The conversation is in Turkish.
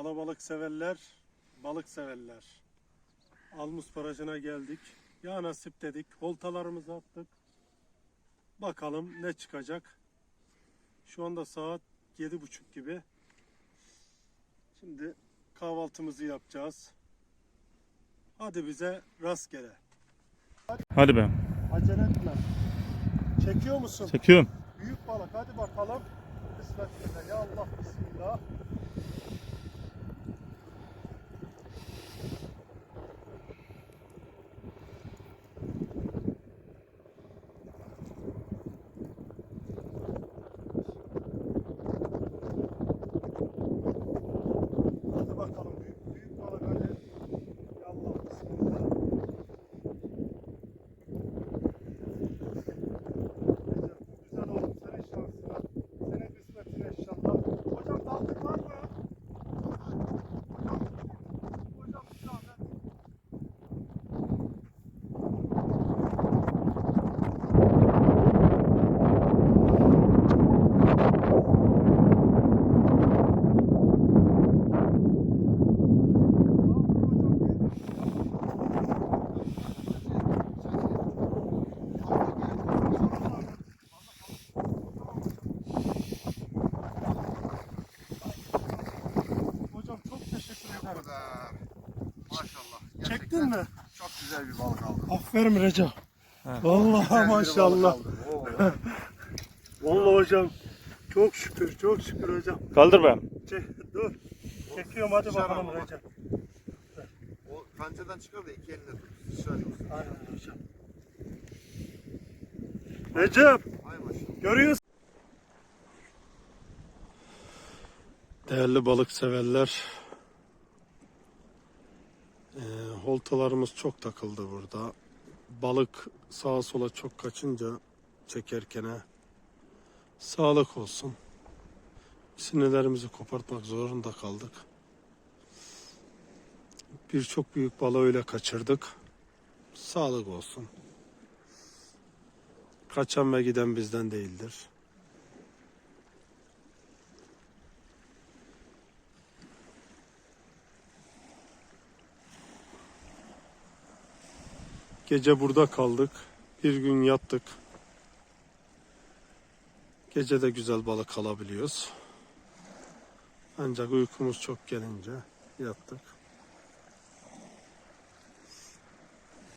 Alabalık severler, balık severler. Almus Barajı'na geldik. Ya nasip dedik. Oltalarımızı attık. Bakalım ne çıkacak. Şu anda saat yedi buçuk gibi. Şimdi kahvaltımızı yapacağız. Hadi bize rastgele. Hadi be. Acele etme. Çekiyor musun? Çekiyorum. Büyük balık hadi bakalım. Bismillah. Ya Allah bismillah. Hadi bakalım büyük, büyük balık hadi. Ya Allah bismillah. Güzel oğlum senin şansına. Senin kısmetine inşallah. Hocam daldık var mı? Hocam, hocam bir zahmet. Daldık hocam, büyük. Hocam çok kadar. Maşallah. Çektin mi? Çok güzel bir balık aldım. Aferin Recep. Vallahi Güzel bir maşallah. balık aldım. Oo. Vallahi hocam. Çok şükür, çok şükür hocam. Kaldır be. Çek, dur. Çekiyorum hadi Dışarı bakalım ama. Recep. O pencereden çıkar da iki eline tut. Şöyle olsun. Aynen hocam. Recep, Ay maşallah. görüyorsun. Değerli balık severler. Holtalarımız çok takıldı burada. Balık sağa sola çok kaçınca çekerkene sağlık olsun. Sinirlerimizi kopartmak zorunda kaldık. Birçok büyük balığı öyle kaçırdık. Sağlık olsun. Kaçan ve giden bizden değildir. Gece burada kaldık. Bir gün yattık. Gece de güzel balık alabiliyoruz. Ancak uykumuz çok gelince yattık.